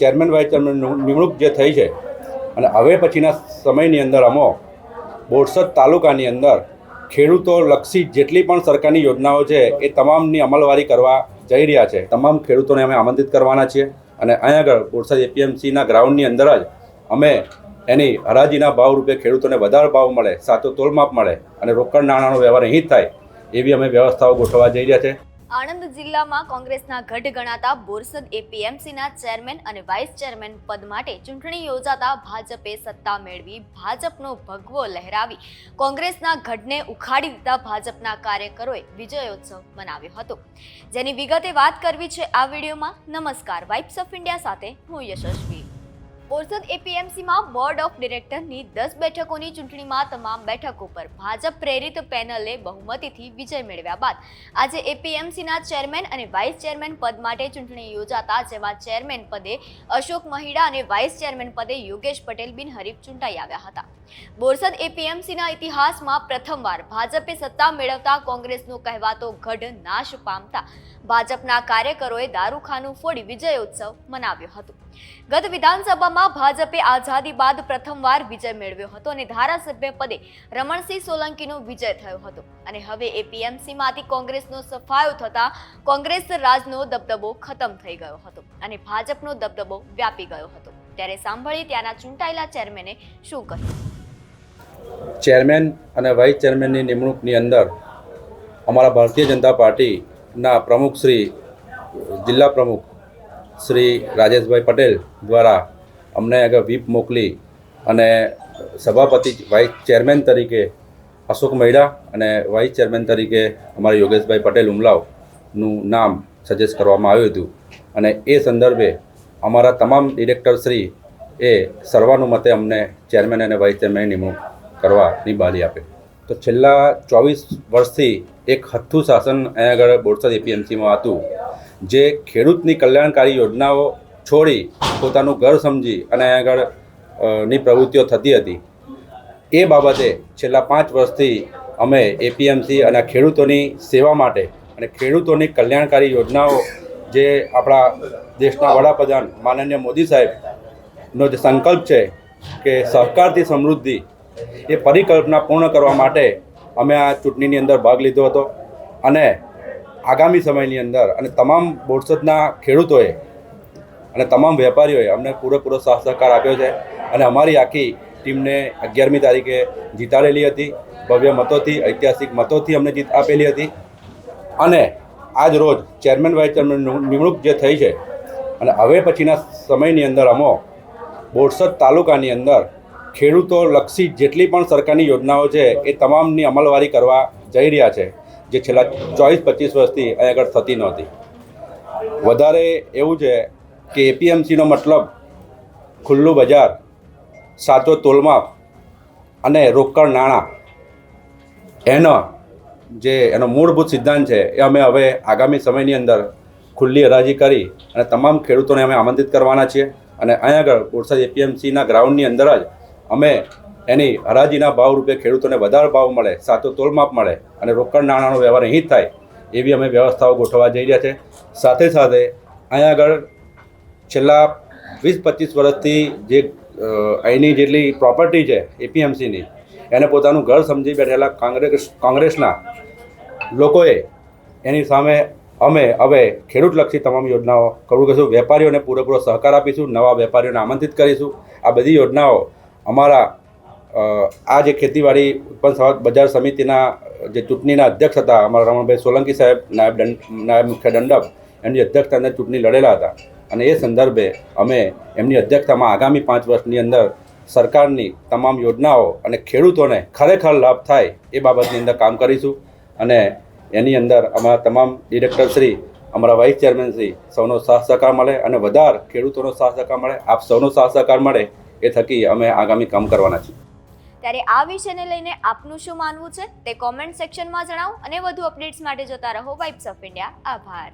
Chairman vice chairman નિમણૂક જે થઈ છે, અને હવે પછીના સમયની અંદર અમો બોરસદ તાલુકાની અંદર ખેડૂતો લક્ષી જેટલી પણ સરકારની યોજનાઓ છે, એ તમામની અમલવારી કરવા જઈ રહ્યા છે. તમામ ખેડૂતોને અમે આમંત્રિત કરવાના છીએ. અને અહીંયા આગળ બોરસદ એપીએમસીના ગ્રાઉન્ડની અંદર જ અમે એની હરાજીના ભાવ રૂપે ખેડૂતોને વધારે ભાવ મળે, સાચો તોલમાપ મળે અને રોકડ નાણાંનો વ્યવહાર અહીં જ થાય, એવી અમે વ્યવસ્થાઓ ગોઠવવા જઈ રહ્યા છે. આણંદ જિલ્લામાં કોંગ્રેસના ગઢ ગણાતા બોરસદ એપીએમસીના ચેરમેન અને વાઇસ ચેરમેન પદ માટે ચૂંટણી યોજાતા ભાજપે સત્તા મેળવી, ભાજપનો ભગવો લહેરાવી. કોંગ્રેસના ગઢને ઉખાડી દીધા ભાજપના કાર્યકરોએ વિજયોત્સવ મનાવ્યો હતો. જેની વિગતે વાત કરવી છે આ વિડીયોમાં. નમસ્કાર, વાઇબ્સ ઓફ ઇન્ડિયા સાથે હું યશસ્વી. બોરસદ એપીએમસીમાં બોર્ડ ઓફ ડિરેક્ટરની દસ બેઠકોની ચૂંટણીમાં તમામ બેઠકો પર ભાજપ પ્રેરિત પેનલે બહુમતીથી વિજય મેળવ્યા બાદ. આજે એપીએમસીના ચેરમેન અને વાઇસ ચેરમેન પદ માટે ચૂંટણી યોજાતા, જેમાં ચેરમેન પદે અશોક મહિડા અને વાઇસ ચેરમેન પદે યોગેશ પટેલ બિનહરીફ ચૂંટાઈ આવ્યા હતા. બોરસદ એપીએમસીના ઇતિહાસમાં પ્રથમવાર ભાજપે સત્તા મેળવતા કોંગ્રેસનો કહેવાતો ગઢ નાશ પામતા. ભાજપના કાર્યકરોએ દારૂખાનું ફોડી વિજયોત્સવ મનાવ્યો હતો. ગત વિધાનસભામાં ભાજપે આઝાદી બાદ પ્રથમવાર વિજય મેળવ્યો હતો અને ધારાસભ્ય પદે રમણસિંહ સોલંકીનો વિજય થયો હતો. અને હવે એપીએમસીમાંથી કોંગ્રેસનો સફાયો થતા કોંગ્રેસ રાજનો દબદબો ખતમ થઈ ગયો હતો અને ભાજપનો દબદબો વ્યાપી ગયો હતો. ત્યારે સાંભળી ત્યાંના ચૂંટાયેલા ચેરમેને શું કહ્યું ચેરમેન અને વાઇસ ચેરમેનની નિમણૂકની અંદર અમારા ભારતીય જનતા પાર્ટીના પ્રમુખ શ્રી, જિલ્લા પ્રમુખ શ્રી રાજેશભાઈ પટેલ દ્વારા અમને આગળ વ્હીપ મોકલી અને સભાપતિ, વાઇસ ચેરમેન તરીકે અશોક મૈડા અને વાઇસ ચેરમેન તરીકે અમારા યોગેશભાઈ પટેલ ઉમલાવનું નામ સજેસ્ટ કરવામાં આવ્યું હતું. અને એ સંદર્ભે અમારા તમામ ડિરેક્ટરશ્રી એ સર્વાનુમતે અમને ચેરમેન અને વાઇસ ચેરમેન નિમણૂક કરવાની બાલી આપે. તો છેલ્લા ચોવીસ વર્ષથી એક હથ્થું શાસન અહીંયા આગળ બોરસદ એપીએમસીમાં હતું. જે ખેડૂતની કલ્યાણકારી યોજનાઓ છોડી પોતાનું ઘર સમજી અને આગળની પ્રવૃત્તિઓ થતી હતી. એ બાબતે છેલ્લા પાંચ વર્ષથી અમે એપીએમસી અને ખેડૂતોની સેવા માટે અને ખેડૂતોની કલ્યાણકારી યોજનાઓ જે આપણા દેશના વડાપ્રધાન માનનીય મોદી સાહેબનો જે સંકલ્પ છે કે સહકારથી સમૃદ્ધિ, એ પરિકલ્પના પૂર્ણ કરવા માટે અમે આ ચૂંટણીની અંદર ભાગ લીધો હતો. અને આગામી સમયની અંદર અને તમામ બોરસદના ખેડૂતોએ અને તમામ વેપારીઓએ અમને પૂરેપૂરો સાથ સહકાર આપ્યો છે અને અમારી આખી ટીમને અગિયારમી તારીખે જીતાડેલી હતી, ભવ્ય મતોથી, ઐતિહાસિક મતોથી અમને જીત આપેલી હતી. અને આજ રોજ ચેરમેન વાઇસ ચેરમેન નિમણૂક જે થઈ છે અને હવે પછીના સમયની અંદર અમો બોરસદ તાલુકાની અંદર ખેડૂતો લક્ષી જેટલી પણ સરકારની યોજનાઓ છે એ તમામની અમલવારી કરવા જઈ રહ્યા છે, જે છેલ્લા ચોવીસ પચીસ વર્ષથી અહીં આગળ થતી નહોતી. વધારે એવું છે કે એપીએમસીનો મતલબ ખુલ્લું બજાર, સાચો તોલમાપ અને રોકડ નાણાં. એનો જે એનો મૂળભૂત સિદ્ધાંત છે એ અમે હવે આગામી સમયની અંદર ખુલ્લી હરાજી કરી અને તમામ ખેડૂતોને અમે આમંત્રિત કરવાના છીએ અને અહીંયા આગળ બોરસદ એપીએમસીના ગ્રાઉન્ડની અંદર જ અમે એની હરાજીના ભાવ રૂપે ખેડૂતોને વધારે ભાવ મળે, સાચો તોલમાપ મળે અને રોકડ નાણાંનો વ્યવહાર અહીં થાય એવી અમે વ્યવસ્થાઓ ગોઠવવા જઈ રહ્યા છે. સાથે સાથે અહીંયા આગળ છેલ્લા વીસ, પચીસ વર્ષથી જે અહીંની જેટલી પ્રોપર્ટી છે એપીએમસીની એને પોતાનું ઘર સમજી બેઠેલા કોંગ્રેસ, કોંગ્રેસના લોકોએ એની સામે અમે હવે ખેડૂતલક્ષી તમામ યોજનાઓ કરવું કહીશું વેપારીઓને પૂરેપૂરો સહકાર આપીશું, નવા વેપારીઓને આમંત્રિત કરીશું. આ બધી યોજનાઓ અમારા આ જે ખેતીવાડી ઉત્પન્ન બજાર સમિતિના જે ચૂંટણીના અધ્યક્ષ હતા, અમારા રમણભાઈ સોલંકી સાહેબ, નાયબ દંડ, નાયબ મુખ્ય દંડક, એમની અધ્યક્ષતા અંદર ચૂંટણી લડેલા હતા. અને એ સંદર્ભે અમે એમની અધ્યક્ષતામાં આગામી પાંચ વર્ષની અંદર સરકારની તમામ યોજનાઓ અને ખેડૂતોને ખરેખર લાભ થાય એ બાબતની અંદર કામ કરીશું. અને એની અંદર અમારા તમામ ડિરેક્ટરશ્રી અમારા વાઇસ ચેરમેનશ્રી સૌનો સાથ સહકાર મળે અને વધારે ખેડૂતોનો સાથ સહકાર મળે, આપ સૌનો સાથ સહકાર મળે એ થકી અમે આગામી કામ કરવાના છીએ. ત્યારે આ વિષયને લઈને આપનું શું માનવું છે તે કોમેન્ટ સેક્શનમાં જણાવો અને વધુ અપડેટ્સ માટે જોતા રહો વાઇબ્સ ઓફ ઇન્ડિયા આભાર.